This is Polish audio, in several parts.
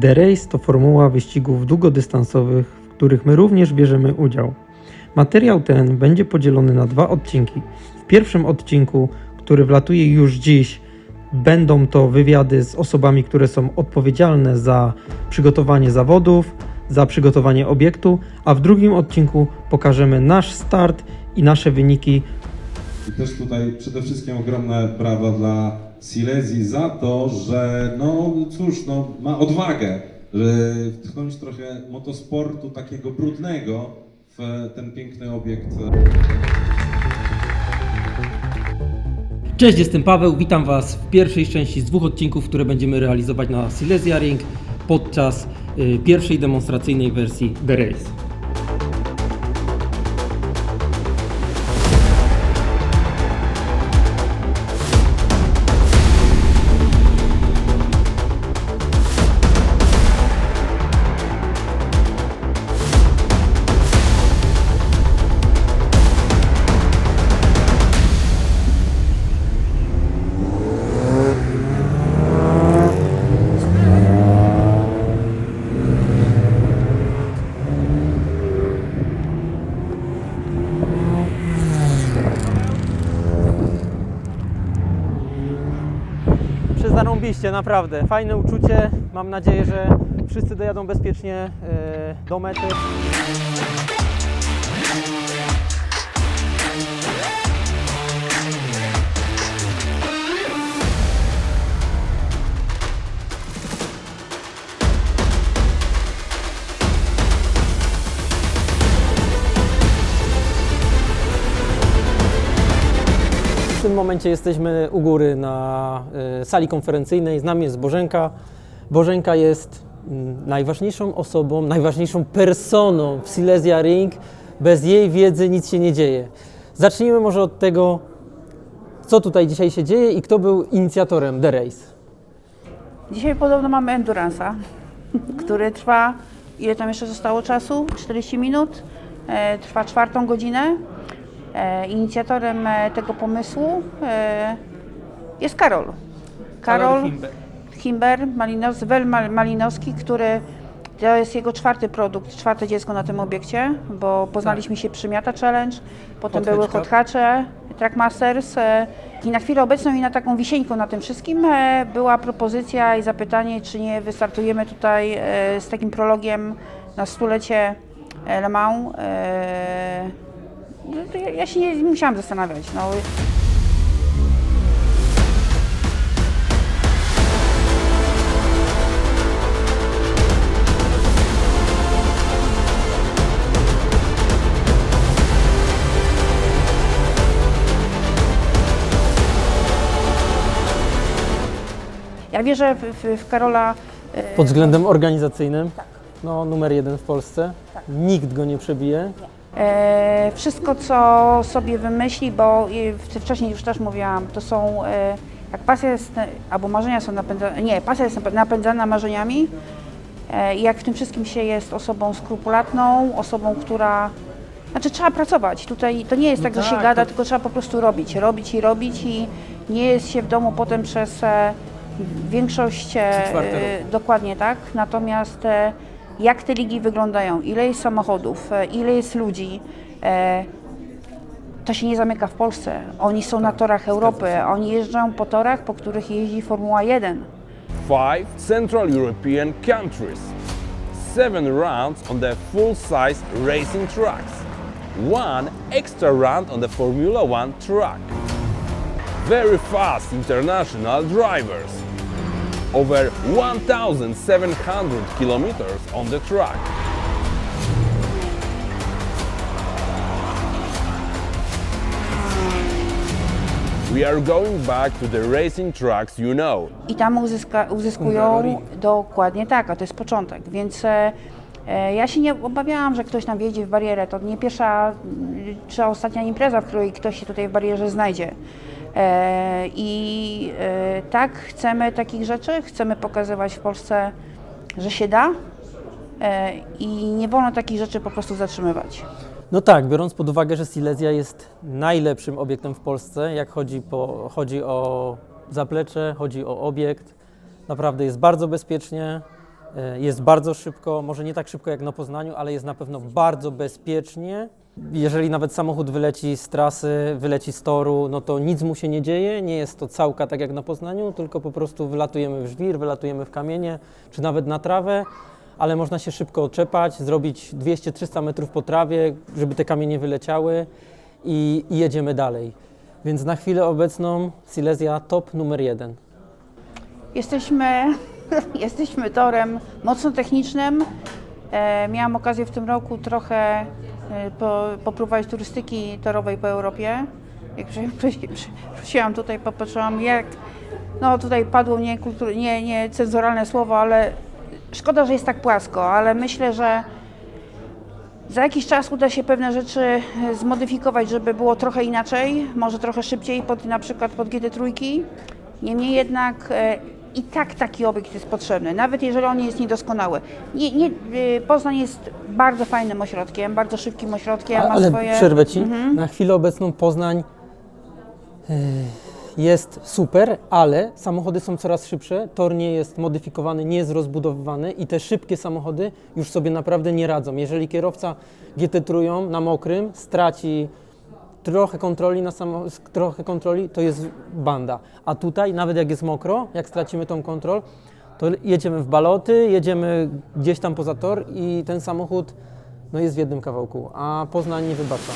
The Race to formuła wyścigów długodystansowych, w których my również bierzemy udział. Materiał ten będzie podzielony na dwa odcinki. W pierwszym odcinku, który wlatuje już dziś, będą to wywiady z osobami, które są odpowiedzialne za przygotowanie zawodów, za przygotowanie obiektu, a w drugim odcinku pokażemy nasz start i nasze wyniki I też tutaj przede wszystkim ogromne brawa dla Silesii za to, że no cóż, no, ma odwagę, że wtchnąć trochę motosportu takiego brudnego w ten piękny obiekt. Cześć, jestem Paweł, witam Was w pierwszej części z dwóch odcinków, które będziemy realizować na Silesia Ring podczas y, pierwszej demonstracyjnej wersji The Race. Przezarąbiście, naprawdę. Fajne uczucie. Mam nadzieję, że wszyscy dojadą bezpiecznie e, do mety. Momencie jesteśmy u góry na e, sali konferencyjnej. Z nami jest Bożenka. Bożenka jest mm, najważniejszą osobą, najważniejszą personą w Silesia Ring. Bez jej wiedzy nic się nie dzieje. Zacznijmy może od tego, co tutaj dzisiaj się dzieje i kto był inicjatorem The Race. Dzisiaj podobno mamy Endurance'a, który trwa, ile tam jeszcze zostało czasu? 40 minut. E, trwa czwartą godzinę. E, inicjatorem e, tego pomysłu e, jest Karol. Karol Himber, Malinos, Wel Mal- Malinowski, który to jest jego czwarty produkt, czwarte dziecko na tym obiekcie, bo poznaliśmy się przy Miata Challenge, potem Hot były Hot. Hatche, Trackmasters i na chwilę obecną i na taką wisieńką na tym wszystkim była propozycja i zapytanie, czy nie wystartujemy tutaj z takim prologiem na stulecie Le Mans. No ja- Ja się nie musiałam zastanawiać. No. Ja wierzę w, w, Karola. e, Pod względem organizacyjnym, no numer jeden w Polsce. Nikt go nie przebije. E, wszystko, co sobie wymyśli, bo wcześniej już też mówiłam, to są, e, jak pasja jest, e, albo marzenia są napędzane, nie, pasja jest napę- napędzana marzeniami e, i jak w tym wszystkim się jest osobą skrupulatną, osobą, która, znaczy trzeba pracować, tutaj to nie jest No tak, że się tak, gada, to- tylko trzeba po prostu robić, robić i robić i nie jest się w domu potem przez e, większość, e, e, dokładnie tak, natomiast e, jak te ligi wyglądają, ile jest samochodów, e, ile jest ludzi, e, to się nie zamyka w Polsce. Oni są na torach Europy, oni jeżdżą po torach, po których jeździ Formuła 1. five Central European countries, seven rounds on the full-size racing tracks, one extra round on the Formula One track. Very fast international drivers, over 1,700 kilometers on the track. We are going back to the racing tracks you know. I tam uzyska, uzyskują dokładnie tak, a to jest początek. Więc e, e, ja się nie obawiałam, że ktoś nam wjedzie w barierę. To nie pierwsza czy ostatnia impreza, w której ktoś się tutaj w barierze znajdzie. E, I e, tak, chcemy takich rzeczy, chcemy pokazywać w Polsce, że się da. E, I nie wolno takich rzeczy po prostu zatrzymywać. No tak, biorąc pod uwagę, że Silesia jest najlepszym obiektem w Polsce, jak chodzi, po, chodzi o zaplecze, chodzi o obiekt, naprawdę jest bardzo bezpiecznie. Jest bardzo szybko, może nie tak szybko jak na Poznaniu, ale jest na pewno bardzo bezpiecznie. Jeżeli nawet samochód wyleci z trasy, wyleci z toru, no to nic mu się nie dzieje, nie jest to całka tak jak na Poznaniu, tylko po prostu wylatujemy w żwir, wylatujemy w kamienie, czy nawet na trawę, ale można się szybko oczepać, zrobić 200-300 metrów po trawie, żeby te kamienie wyleciały i, i jedziemy dalej. Więc na chwilę obecną Silesia top numer jeden. Jesteśmy, jesteśmy torem mocno technicznym. E, miałam okazję w tym roku trochę po, popróbować turystyki torowej po Europie. Jak przy, przy, przy, wróciłam tutaj, popatrzyłam jak, no tutaj padło nie, kultur, nie, nie cenzuralne słowo, ale szkoda, że jest tak płasko, ale myślę, że za jakiś czas uda się pewne rzeczy e, zmodyfikować, żeby było trochę inaczej, może trochę szybciej, pod, na przykład pod GT3. Niemniej jednak e, i tak taki obiekt jest potrzebny, nawet jeżeli on jest niedoskonały. Nie, nie, e, Poznań jest bardzo fajnym ośrodkiem, bardzo szybkim ośrodkiem, A, ma ale swoje... przerwę Ci. Mhm. Na chwilę obecną Poznań yy, jest super, ale samochody są coraz szybsze, tor nie jest modyfikowany, nie jest rozbudowywany i te szybkie samochody już sobie naprawdę nie radzą. Jeżeli kierowca GT trójką na mokrym straci trochę kontroli na samo, trochę kontroli, to jest banda. A tutaj nawet jak jest mokro, jak stracimy tą kontrolę, to jedziemy w baloty, jedziemy gdzieś tam poza tor i ten samochód no jest w jednym kawałku, a Poznań nie wybacza.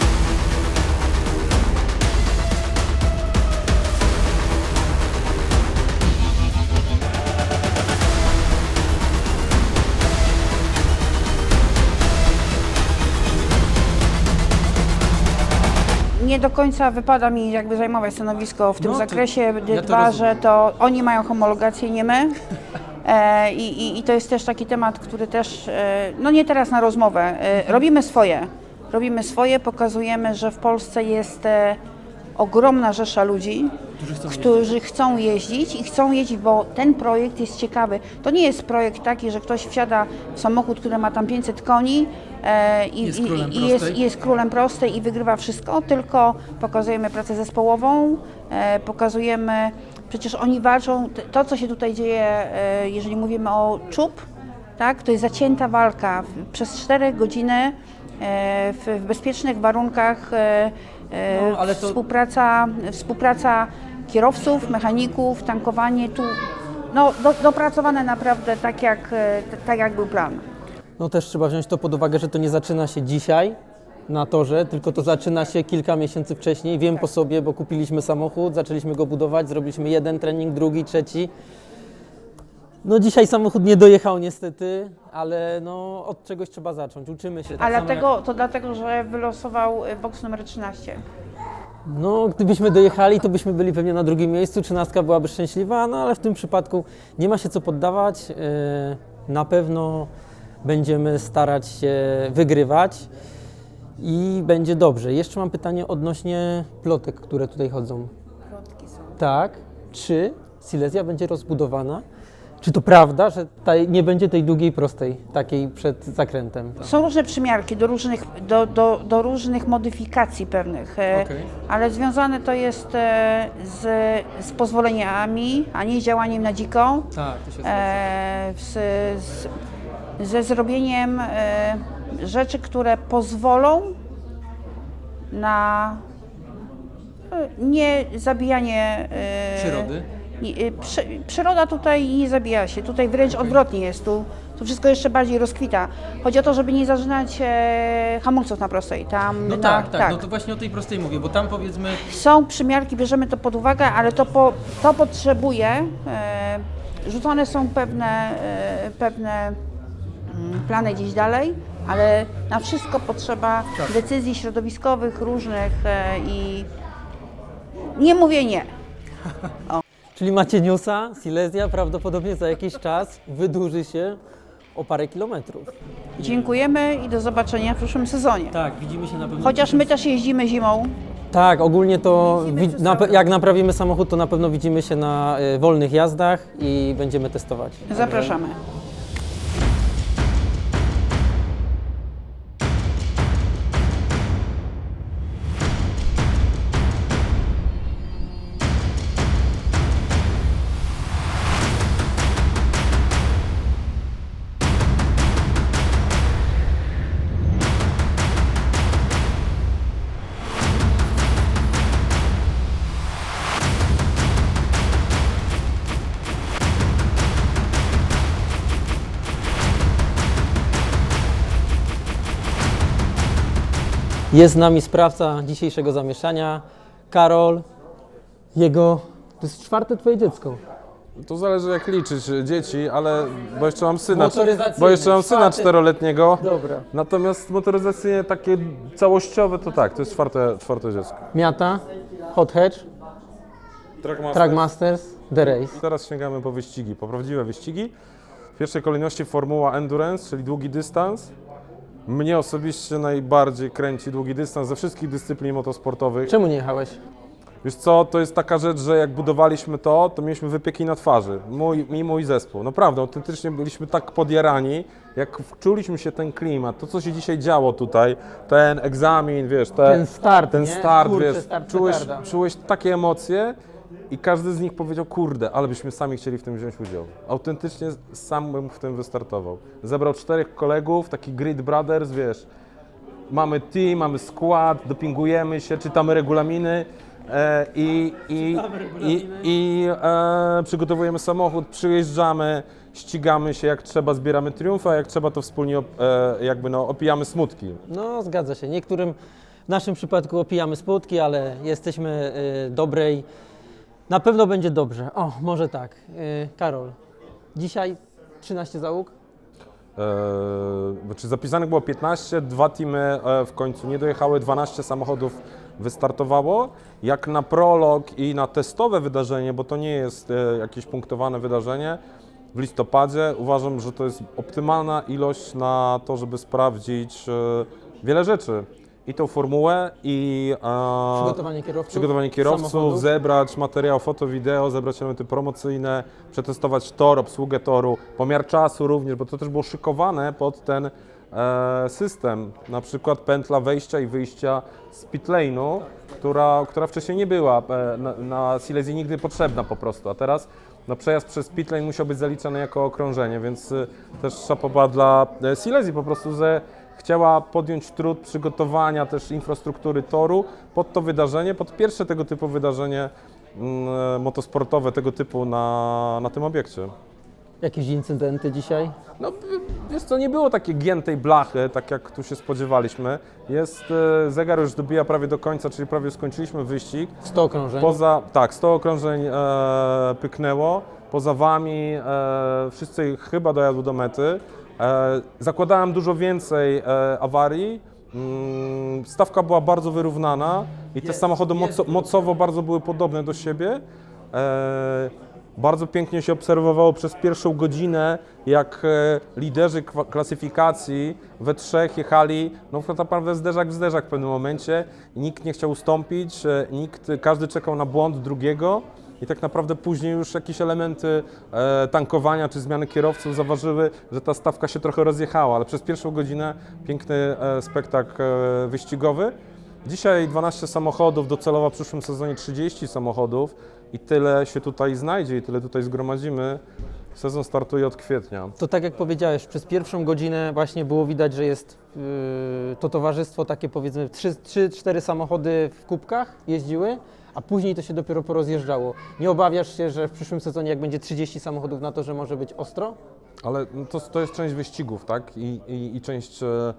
Nie do końca wypada mi jakby zajmować stanowisko w tym No, to zakresie, ja to rozumiem. że to oni mają homologację, nie my. E, i, i, I to jest też taki temat, który też, e, no nie teraz na rozmowę, e, robimy swoje. Robimy swoje, pokazujemy, że w Polsce jest e, ogromna rzesza ludzi, którzy chcą jeździć i chcą jeździć, bo ten projekt jest ciekawy. To nie jest projekt taki, że ktoś wsiada w samochód, który ma tam 500 koni e, i, Jest i, królem i, jest, prostej. i jest królem prostej i wygrywa wszystko, tylko pokazujemy pracę zespołową, e, pokazujemy, przecież oni walczą, to co się tutaj dzieje, e, jeżeli mówimy o czub, tak, to jest zacięta walka przez 4 godziny e, w, w bezpiecznych warunkach e, No, ale to- współpraca, współpraca kierowców, mechaników, tankowanie tu, no do, dopracowane naprawdę tak jak, e, tak jak był plan. No też trzeba wziąć to pod uwagę, że to nie zaczyna się dzisiaj na torze, tylko to zaczyna się kilka miesięcy wcześniej. Wiem po sobie, bo kupiliśmy samochód, zaczęliśmy go budować, zrobiliśmy jeden trening, drugi, trzeci. No dzisiaj samochód nie dojechał niestety, ale no od czegoś trzeba zacząć. Uczymy się. tak A samo dlatego, to dlatego, że wylosował e, boks numer 13. No, gdybyśmy dojechali, to byśmy byli pewnie na drugim miejscu, trzynastka byłaby szczęśliwa, no ale w tym przypadku nie ma się co poddawać. Yy, Na pewno będziemy starać się wygrywać i będzie dobrze. Jeszcze mam pytanie odnośnie plotek, które tutaj chodzą. Plotki są. Tak, czy Silesia będzie rozbudowana? Czy to prawda, że ta, nie będzie tej długiej, prostej, takiej przed zakrętem? Są różne przymiarki do różnych, do, do, do różnych modyfikacji pewnych, e, Okej. ale związane to jest e, z, z pozwoleniami, a nie z działaniem na dziko, Tak, to się e, z, z, ze zrobieniem e, rzeczy, które pozwolą na e, nie zabijanie e, Przyrody? Y, przy, przyroda tutaj nie zabija się, tutaj wręcz odwrotnie jest, tu, tu wszystko jeszcze bardziej rozkwita. Chodzi o to, żeby nie zażynać e, hamulców na prostej. Tam No na, tak, tak, no to właśnie o tej prostej mówię, bo tam powiedzmy Są przymiarki, bierzemy to pod uwagę, ale to, po, to potrzebuje, e, rzucone są pewne, e, pewne mm, plany gdzieś dalej, ale na wszystko potrzeba decyzji środowiskowych różnych e, i nie mówię nie. Czyli macie newsa, Silesia prawdopodobnie za jakiś czas wydłuży się o parę kilometrów. Dziękujemy i do zobaczenia w przyszłym sezonie. Tak, widzimy się na pewno. Chociaż my też jeździmy zimą. Tak, ogólnie to wi- na, pe- jak naprawimy samochód, to na pewno widzimy się na y, wolnych jazdach i będziemy testować. Zapraszamy. Jest z nami sprawca dzisiejszego zamieszania, Karol. Jego, to jest czwarte twoje dziecko. To zależy jak liczyć e, dzieci, ale bo jeszcze mam syna, bo jeszcze mam syna czteroletniego. Dobra. Natomiast motoryzacyjne takie całościowe to tak, to jest czwarte, czwarte dziecko. Miata, Hot Hedge, Trackmasters, The Race. Teraz sięgamy po wyścigi, po prawdziwe wyścigi. W pierwszej kolejności formuła endurance, czyli długi dystans. Mnie osobiście najbardziej kręci długi dystans ze wszystkich dyscyplin motosportowych. Czemu nie jechałeś? Wiesz co, to jest taka rzecz, że jak budowaliśmy to, to mieliśmy wypieki na twarzy, mój i mój zespół. Naprawdę, autentycznie byliśmy tak podjarani, jak wczuliśmy się ten klimat, to co się dzisiaj działo tutaj, ten egzamin, wiesz, te, Ten start, ten nie? start, Kurczę, wiesz, start czułeś, petarda. czułeś takie emocje i każdy z nich powiedział, kurde, ale byśmy sami chcieli w tym wziąć udział. Autentycznie sam bym w tym wystartował. Zebrał czterech kolegów, taki Grid Brothers, wiesz, mamy team, mamy skład, dopingujemy się, czytamy regulaminy e, i, i, i, i e, przygotowujemy samochód, przyjeżdżamy, ścigamy się jak trzeba, zbieramy triumfy, a jak trzeba to wspólnie op, e, jakby no, opijamy smutki. No, zgadza się. Niektórym, w naszym przypadku opijamy spódki, ale jesteśmy y, dobrej. Na pewno będzie dobrze. O, może tak. Y, Karol, dzisiaj 13 załóg. E, znaczy zapisanych było 15, dwa teamy e, w końcu nie dojechały, 12 samochodów wystartowało. Jak na prolog i na testowe wydarzenie, bo to nie jest e, jakieś punktowane wydarzenie, w listopadzie uważam, że to jest optymalna ilość na to, żeby sprawdzić e, wiele rzeczy. I tą formułę, i e, Przygotowanie kierowców. przygotowanie kierowców, zebrać materiał foto, wideo, zebrać elementy promocyjne, przetestować tor, obsługę toru, pomiar czasu również, bo to też było szykowane pod ten e, system. Na przykład pętla wejścia i wyjścia z pitlane'u, która, która wcześniej nie była e, na, na Silesii nigdy potrzebna po prostu, a teraz no, przejazd przez pitlane musiał być zaliczany jako okrążenie, więc e, też szapoba dla e, Silesii po prostu, że chciała podjąć trud przygotowania też infrastruktury toru pod to wydarzenie, pod pierwsze tego typu wydarzenie mm, motosportowe tego typu na, na tym obiekcie. Jakieś incydenty dzisiaj? No wiesz co, nie było takiej giętej blachy, tak jak tu się spodziewaliśmy. Jest, e, zegar już dobija prawie do końca, czyli prawie skończyliśmy wyścig. 100 okrążeń. Poza, tak, 100 okrążeń e, pyknęło. Poza wami e, wszyscy chyba dojadły do mety. E, zakładałem dużo więcej e, awarii. Mm, stawka była bardzo wyrównana i te samochody moco, mocowo bardzo były podobne do siebie. E, bardzo pięknie się obserwowało przez pierwszą godzinę, jak liderzy klasyfikacji we trzech jechali, no tak naprawdę zderzak w zderzak w pewnym momencie. Nikt nie chciał ustąpić, nikt, każdy czekał na błąd drugiego. I tak naprawdę później już jakieś elementy e, tankowania czy zmiany kierowców zaważyły, że ta stawka się trochę rozjechała, ale przez pierwszą godzinę piękny e, spektakl e, wyścigowy. Dzisiaj 12 samochodów, docelowo w przyszłym sezonie 30 samochodów i tyle się tutaj znajdzie i tyle tutaj zgromadzimy. Sezon startuje od kwietnia. To tak jak powiedziałeś, przez pierwszą godzinę właśnie było widać, że jest yy, to towarzystwo takie powiedzmy 3-4 samochody w kubkach jeździły, a później to się dopiero porozjeżdżało. Nie obawiasz się, że w przyszłym sezonie jak będzie 30 samochodów na to, że może być ostro? Ale to, to jest część wyścigów, tak? I, i, i część e,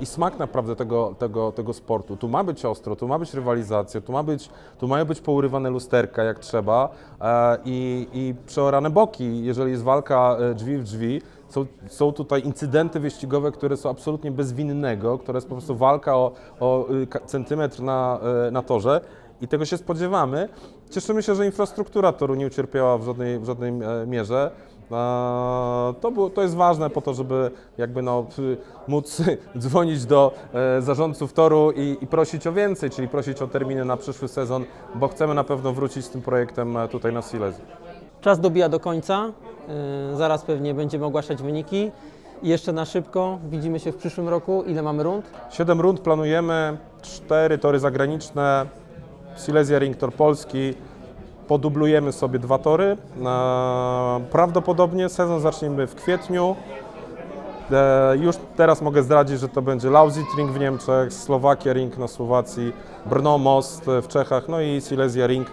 i smak naprawdę tego, tego, tego sportu. Tu ma być ostro, tu ma być rywalizacja, tu, ma być, tu mają być pourywane lusterka jak trzeba e, i, i przeorane boki, jeżeli jest walka e, drzwi w drzwi. Są, są tutaj incydenty wyścigowe, które są absolutnie bez winnego, które jest po prostu walka o, o y, centymetr na, e, na torze i tego się spodziewamy. Cieszymy się, że infrastruktura toru nie ucierpiała w żadnej, w żadnej e, mierze. To, było, to jest ważne po to, żeby jakby no, y, móc dzwonić do e, zarządców toru i, i prosić o więcej, czyli prosić o terminy na przyszły sezon, bo chcemy na pewno wrócić z tym projektem e, tutaj na Silesii. Czas dobija do końca, yy, zaraz pewnie będziemy ogłaszać wyniki. I jeszcze na szybko, widzimy się w przyszłym roku. Ile mamy rund? Siedem rund planujemy, cztery tory zagraniczne, Silesia Ring Tor Polski, podublujemy sobie dwa tory. Prawdopodobnie sezon zaczniemy w kwietniu. E, Już teraz mogę zdradzić, że to będzie Lausitz Ring w Niemczech, Słowakia Ring na Słowacji, Brno Most w Czechach, no i Silesia Ring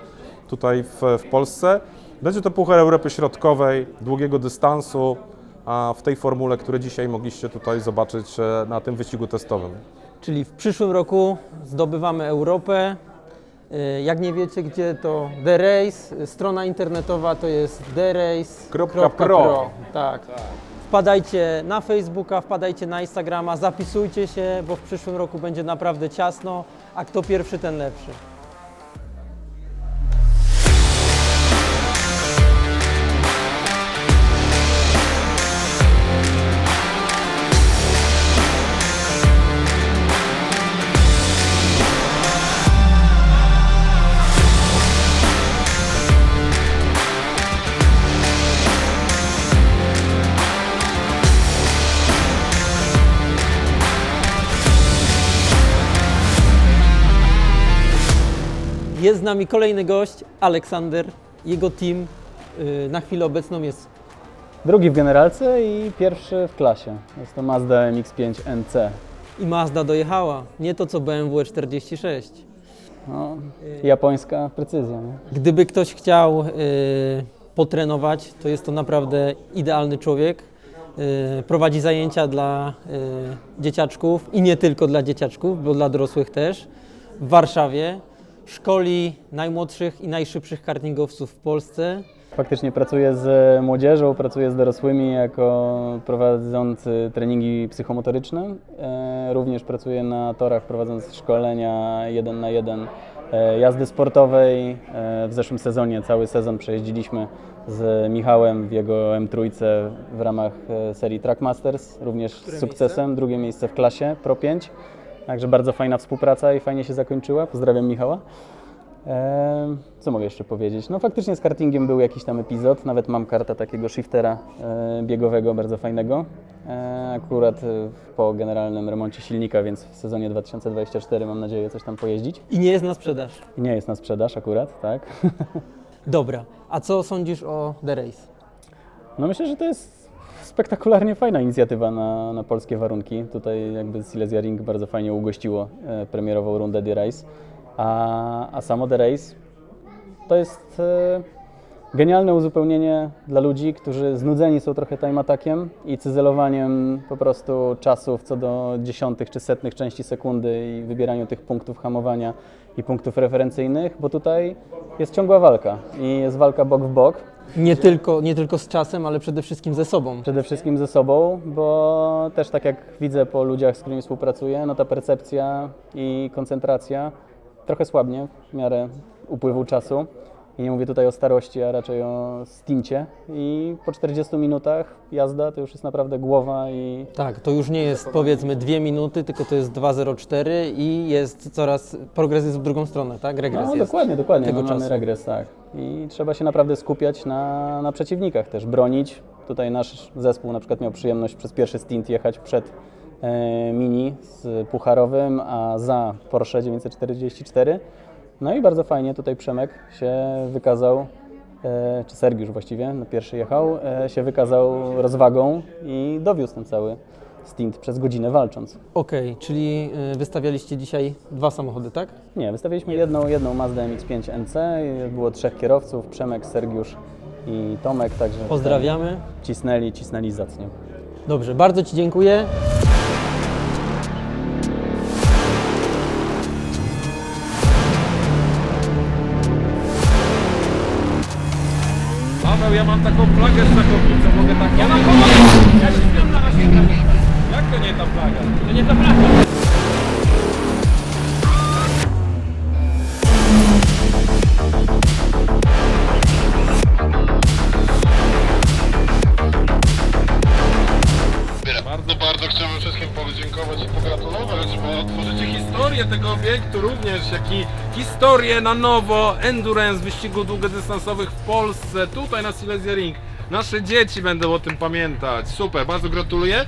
tutaj w, w Polsce. Będzie to Puchar Europy Środkowej, długiego dystansu, a w tej formule, które dzisiaj mogliście tutaj zobaczyć e, na tym wyścigu testowym. Czyli w przyszłym roku zdobywamy Europę. Y, Jak nie wiecie gdzie, to The Race. Strona internetowa to jest therace.pro. Pro. Tak. Wpadajcie na Facebooka, wpadajcie na Instagrama, zapisujcie się, bo w przyszłym roku będzie naprawdę ciasno, a kto pierwszy, ten lepszy. Jest z nami kolejny gość, Aleksander. Jego team y, na chwilę obecną jest Drugi w generalce i pierwszy w klasie. Jest to Mazda MX-5 NC. i Mazda dojechała. Nie to co BMW 46. No, japońska precyzja. Nie? Gdyby ktoś chciał y, potrenować, to jest to naprawdę idealny człowiek. Y, prowadzi zajęcia dla y, dzieciaczków i nie tylko dla dzieciaczków, bo dla dorosłych też. W Warszawie szkoli najmłodszych i najszybszych kartingowców w Polsce. Faktycznie pracuję z młodzieżą, pracuję z dorosłymi jako prowadzący treningi psychomotoryczne. E, również pracuję na torach prowadząc szkolenia jeden na jeden e, jazdy sportowej. E, w zeszłym sezonie cały sezon przejeździliśmy z Michałem w jego M3 w ramach serii Trackmasters, również z sukcesem. Drugie miejsce w klasie Pro 5. Także bardzo fajna współpraca i fajnie się zakończyła. Pozdrawiam Michała. Eee, co mogę jeszcze powiedzieć? No faktycznie z kartingiem był jakiś tam epizod, nawet mam kartę takiego shiftera e, biegowego, bardzo fajnego. E, akurat e, po generalnym remoncie silnika, więc w sezonie 2024 mam nadzieję coś tam pojeździć. I nie jest na sprzedaż. I nie jest na sprzedaż akurat, tak? Dobra, a co sądzisz o The Race? No myślę, że to jest spektakularnie fajna inicjatywa na, na polskie warunki. Tutaj jakby Silesia Ring bardzo fajnie ugościło e, premierową rundę The Race. A, a samo The Race to jest e, genialne uzupełnienie dla ludzi, którzy znudzeni są trochę time attackiem i cyzelowaniem po prostu czasów co do dziesiątych czy setnych części sekundy i wybieraniu tych punktów hamowania i punktów referencyjnych, bo tutaj jest ciągła walka i jest walka bok w bok. Nie tylko, nie tylko z czasem, ale przede wszystkim ze sobą. Przede wszystkim ze sobą, bo też tak jak widzę po ludziach, z którymi współpracuję, no ta percepcja i koncentracja trochę słabnie w miarę upływu czasu. I nie mówię tutaj o starości, a raczej o stincie. I po 40 minutach jazda to już jest naprawdę głowa i Tak, to już nie jest powiedzmy dwie minuty, tylko to jest 2.04 i jest coraz, progres jest w drugą stronę, tak? Regres No, jest. dokładnie, dokładnie. tego no, mamy czasu. regres, tak. I trzeba się naprawdę skupiać na, na przeciwnikach też, bronić. Tutaj nasz zespół na przykład miał przyjemność przez pierwszy stint jechać przed e, Mini z Pucharowym, a za Porsche 944. No i bardzo fajnie tutaj Przemek się wykazał, e, czy Sergiusz właściwie, na pierwszy jechał, e, się wykazał rozwagą i dowiózł ten cały stint przez godzinę walcząc. Okej, czyli y, wystawialiście dzisiaj dwa samochody, tak? Nie, wystawiliśmy jedną, jedną Mazda MX-5 NC, było trzech kierowców, Przemek, Sergiusz i Tomek, także Pozdrawiamy. cisnęli, cisnęli zacnie. Dobrze, bardzo Ci dziękuję. Ja mam taką również, jak i historię na nowo endurance wyścigów długodystansowych w Polsce, tutaj na Silesia Ring. Nasze dzieci będą o tym pamiętać. Super, bardzo gratuluję.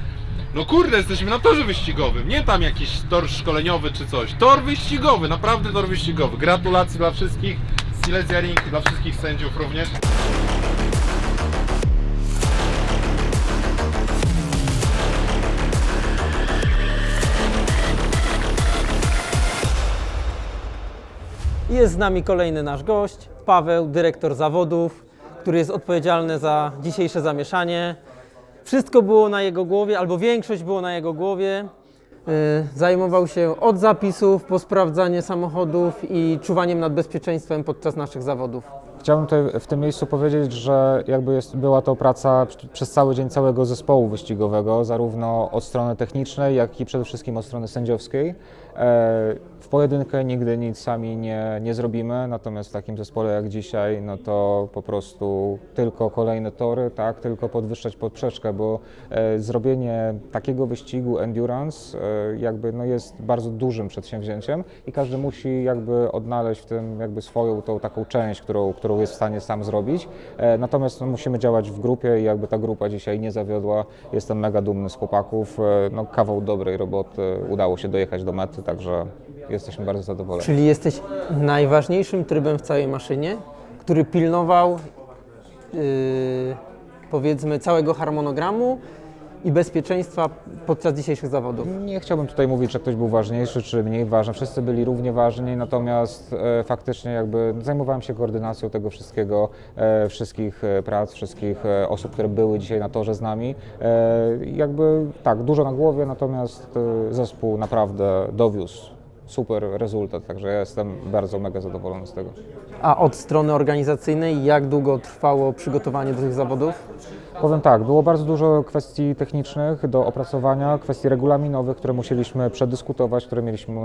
No kurde, jesteśmy na torze wyścigowym, nie tam jakiś tor szkoleniowy czy coś. Tor wyścigowy, naprawdę tor wyścigowy. Gratulacje dla wszystkich, Silesia Ring, dla wszystkich sędziów również. Jest z nami kolejny nasz gość, Paweł, dyrektor zawodów, który jest odpowiedzialny za dzisiejsze zamieszanie. Wszystko było na jego głowie, albo większość było na jego głowie. zajmował się od zapisów po sprawdzanie samochodów i czuwaniem nad bezpieczeństwem podczas naszych zawodów. Chciałbym tutaj w tym miejscu powiedzieć, że jakby jest, była to praca pr- przez cały dzień całego zespołu wyścigowego, zarówno od strony technicznej, jak i przede wszystkim od strony sędziowskiej. E, W pojedynkę nigdy nic sami nie, nie zrobimy, natomiast w takim zespole jak dzisiaj, no to po prostu tylko kolejne tory, tak, tylko podwyższać poprzeczkę, bo e, zrobienie takiego wyścigu endurance e, jakby no jest bardzo dużym przedsięwzięciem i każdy musi jakby odnaleźć w tym jakby swoją tą taką część, którą, którą jest w stanie sam zrobić. E, Natomiast musimy działać w grupie i jakby ta grupa dzisiaj nie zawiodła. Jestem mega dumny z chłopaków. E, No, kawał dobrej roboty. Udało się dojechać do mety, także jesteśmy bardzo zadowoleni. Czyli jesteś najważniejszym trybem w całej maszynie, który pilnował yy, powiedzmy całego harmonogramu i bezpieczeństwa podczas dzisiejszych zawodów. Nie chciałbym tutaj mówić, że ktoś był ważniejszy czy mniej ważny. Wszyscy byli równie ważni, natomiast e, faktycznie jakby zajmowałem się koordynacją tego wszystkiego, e, wszystkich e, prac, wszystkich e, osób, które były dzisiaj na torze z nami. E, jakby tak, dużo na głowie, natomiast e, zespół naprawdę dowiózł super rezultat, także ja jestem bardzo mega zadowolony z tego. A od strony organizacyjnej, jak długo trwało przygotowanie do tych zawodów? Powiem tak, było bardzo dużo kwestii technicznych do opracowania, kwestii regulaminowych, które musieliśmy przedyskutować, które mieliśmy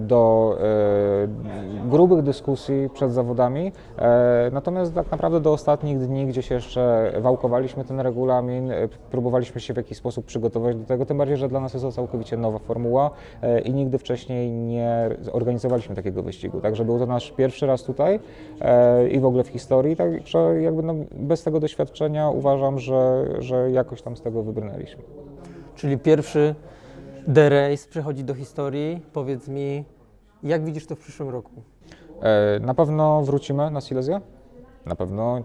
do e, grubych dyskusji przed zawodami. E, natomiast tak naprawdę do ostatnich dni, gdzieś jeszcze wałkowaliśmy ten regulamin, e, próbowaliśmy się w jakiś sposób przygotować do tego, tym bardziej, że dla nas jest to całkowicie nowa formuła e, i nigdy wcześniej nie organizowaliśmy takiego wyścigu. Także był to nasz pierwszy raz tutaj e, i w ogóle w historii, także jakby no, bez tego doświadczenia uważam, że, że jakoś tam z tego wybrnęliśmy. Czyli pierwszy D-Race przechodzi do historii. Powiedz mi, jak widzisz to w przyszłym roku? E, Na pewno wrócimy na Silesię. Na pewno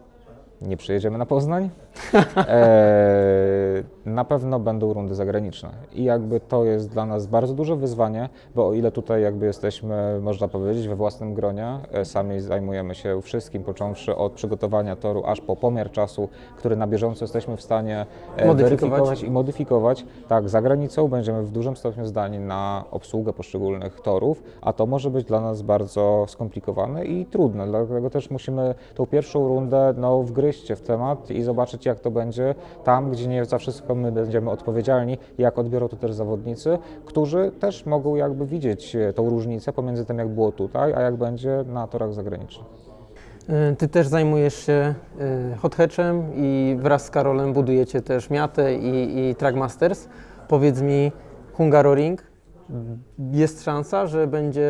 nie przyjedziemy na Poznań. E, Na pewno będą rundy zagraniczne. I jakby to jest dla nas bardzo duże wyzwanie, bo o ile tutaj jakby jesteśmy, można powiedzieć, we własnym gronie, e, sami zajmujemy się wszystkim, począwszy od przygotowania toru, aż po pomiar czasu, który na bieżąco jesteśmy w stanie e, Modyfikować. i modyfikować. Tak, za granicą będziemy w dużym stopniu zdani na obsługę poszczególnych torów, a to może być dla nas bardzo skomplikowane i trudne. Dlatego też musimy tą pierwszą rundę no, wgryźć się w temat i zobaczyć, jak to będzie tam, gdzie nie za wszystko my będziemy odpowiedzialni, jak odbiorą to też zawodnicy, którzy też mogą jakby widzieć e, tą różnicę pomiędzy tym, jak było tutaj, a jak będzie na torach zagranicznych. Y, Ty też zajmujesz się y, hot hatchem i wraz z Karolem budujecie też Miatę i, i Trackmasters. Powiedz mi, Hungaroring, jest szansa, że będzie,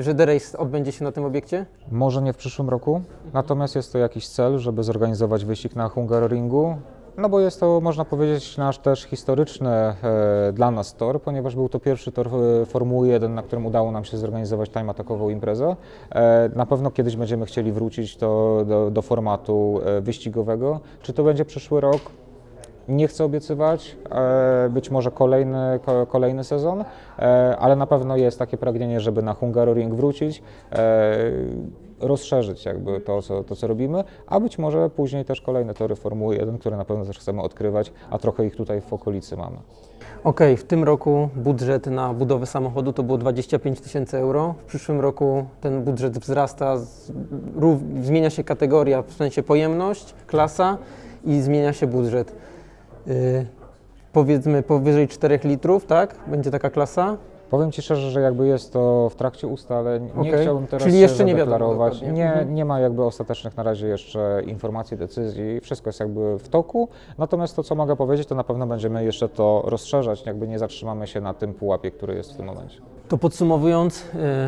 że D-Race odbędzie się na tym obiekcie? Może nie w przyszłym roku, natomiast jest to jakiś cel, żeby zorganizować wyścig na Hungaroringu. No bo jest to, można powiedzieć, nasz też historyczny e, dla nas tor, ponieważ był to pierwszy tor e, Formuły 1, na którym udało nam się zorganizować time atakową imprezę. E, na pewno kiedyś będziemy chcieli wrócić to, do, do formatu e, wyścigowego. Czy to będzie przyszły rok? Nie chcę obiecywać, e, być może kolejny, ko- kolejny sezon, e, ale na pewno jest takie pragnienie, żeby na Hungaroring wrócić, e, rozszerzyć jakby to co, to, co robimy, a być może później też kolejne tory Formuły 1, które na pewno też chcemy odkrywać, a trochę ich tutaj w okolicy mamy. Okej, w tym roku budżet na budowę samochodu to było 25 tysięcy euro. W przyszłym roku ten budżet wzrasta, zmienia się kategoria, w sensie pojemność, klasa i zmienia się budżet. Y, powiedzmy powyżej 4 litrów, tak? Będzie taka klasa. Powiem Ci szczerze, że jakby jest to w trakcie ustaleń, nie Okej. chciałbym teraz Czyli jeszcze nie dokładnie. Nie, Mhm. nie ma jakby ostatecznych na razie jeszcze informacji, decyzji, wszystko jest jakby w toku, natomiast to co mogę powiedzieć, to na pewno będziemy jeszcze to rozszerzać, jakby nie zatrzymamy się na tym pułapie, który jest w tym momencie. To podsumowując, y,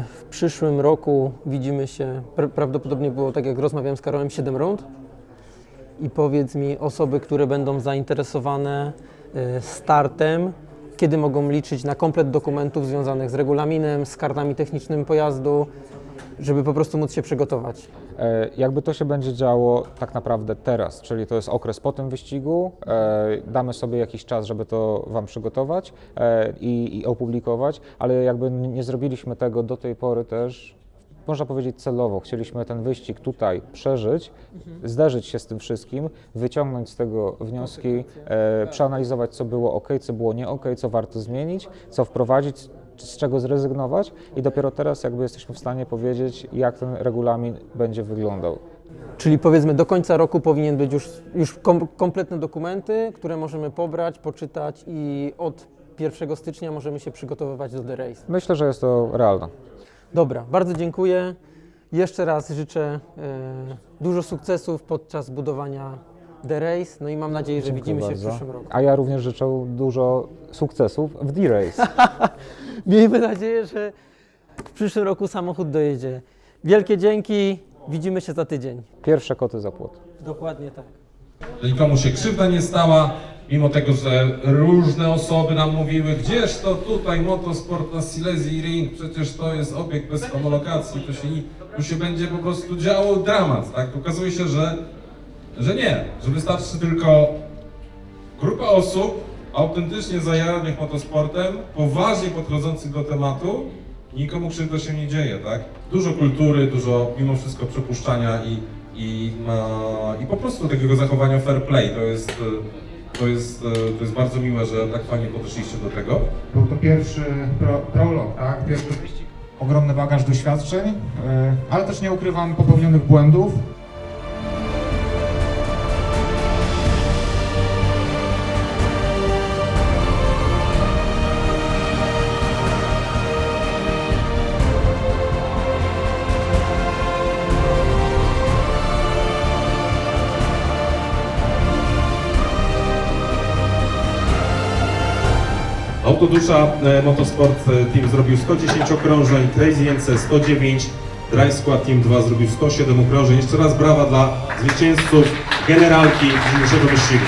w przyszłym roku widzimy się, pra- prawdopodobnie było tak jak rozmawiałem z Karolem, 7 rund. I powiedz mi, osoby, które będą zainteresowane y, startem, kiedy mogą liczyć na komplet dokumentów związanych z regulaminem, z kartami technicznymi pojazdu, żeby po prostu móc się przygotować. E, Jakby to się będzie działo tak naprawdę teraz, czyli to jest okres po tym wyścigu, e, damy sobie jakiś czas, żeby to Wam przygotować e, i, i opublikować, ale jakby nie zrobiliśmy tego do tej pory też można powiedzieć celowo, chcieliśmy ten wyścig tutaj przeżyć, zderzyć się z tym wszystkim, wyciągnąć z tego wnioski, e, przeanalizować, co było ok, co było nie ok, co warto zmienić, co wprowadzić, z czego zrezygnować i dopiero teraz jakby jesteśmy w stanie powiedzieć, jak ten regulamin będzie wyglądał. Czyli powiedzmy do końca roku powinien być już, już kom, kompletne dokumenty, które możemy pobrać, poczytać i od 1 stycznia możemy się przygotowywać do The Race. Myślę, że jest to realne. Dobra, bardzo dziękuję. Jeszcze raz życzę e, dużo sukcesów podczas budowania The Race, no i mam nadzieję, że Dziękuję widzimy się bardzo. w przyszłym roku. A ja również życzę dużo sukcesów w D-Race. Miejmy nadzieję, że w przyszłym roku samochód dojedzie. Wielkie dzięki, widzimy się za tydzień. Pierwsze koty za płot. Dokładnie tak. nikomu się krzywda nie stała, mimo tego, że różne osoby nam mówiły, gdzież to tutaj motosport na Silesii Ring, przecież to jest obiekt bez homologacji, to się, tu się będzie po prostu działo dramat, tak? Okazuje się, że, że nie, że wystarczy tylko grupa osób autentycznie zajaranych motosportem, poważnie podchodzących do tematu, nikomu krzywda się nie dzieje, tak? Dużo kultury, dużo mimo wszystko przepuszczania i, i, e, i po prostu takiego zachowania fair play. To jest, e, to jest, e, to jest bardzo miłe, że tak fajnie podeszliście do tego. Był to pierwszy pro, prolog, tak? Pierwszy wyścig. Ogromny bagaż doświadczeń, y, ale też nie ukrywam popełnionych błędów. Autodusza e, Motorsport e, Team zrobił 110 okrążeń, Crazy NC 109, Drive Squad Team 2 zrobił 107 okrążeń. Jeszcze raz brawa dla zwycięzców generalki dzisiejszego wyścigu.